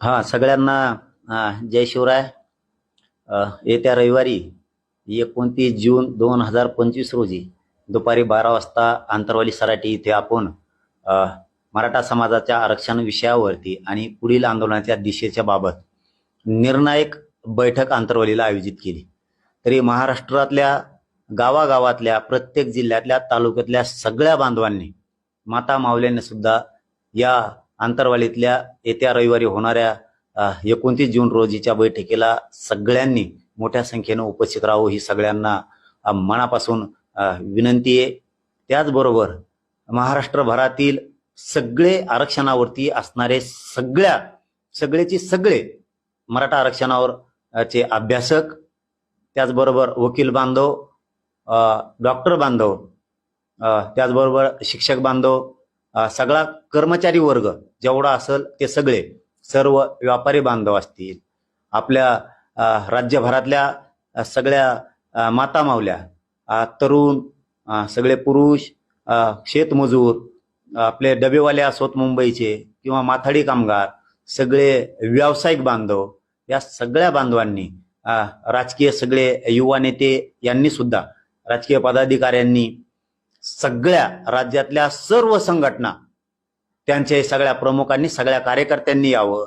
हा सगळ्यांना हा, जय शिवराय. येत्या रविवारी एकोणतीस जून दोन हजार पंचवीस रोजी दुपारी बारा वाजता आंतरवाली सराटी इथे आपण मराठा समाजाच्या आरक्षण विषयावरती आणि पुढील आंदोलनाच्या दिशेच्या बाबत निर्णायक बैठक आंतरवालीला आयोजित केली. तरी महाराष्ट्रातल्या गावागावातल्या प्रत्येक जिल्ह्यातल्या तालुक्यातल्या सगळ्या बांधवांनी माता मावल्यांनी सुद्धा या आंतरवालीतल्या येत्या रविवारी होणाऱ्या एकोणतीस जून रोजीच्या बैठकीला सगळ्यांनी मोठ्या संख्येनं उपस्थित राहू ही सगळ्यांना मनापासून विनंती आहे. त्याचबरोबर महाराष्ट्रभरातील सगळे आरक्षणावरती असणारे सगळ्या सगळेचे सगळे मराठा आरक्षणावर चे अभ्यासक त्याचबरोबर वकील बांधव डॉक्टर बांधव त्याचबरोबर शिक्षक बांधव सगळा कर्मचारी वर्ग जेवढा असेल ते सगळे सर्व व्यापारी बांधव असतील. आपल्या राज्यभरातल्या सगळ्या माता मावल्या तरुण सगळे पुरुष शेतमजूर आपले डबेवाले असोत मुंबईचे किंवा माथाडी कामगार सगळे व्यावसायिक बांधव या सगळ्या बांधवांनी राजकीय सगळे युवा नेते यांनी सुद्धा राजकीय पदाधिकाऱ्यांनी सगळ्या राज्यातल्या सर्व संघटना त्यांचे सगळ्या प्रमुखांनी सगळ्या कार्यकर्त्यांनी यावं.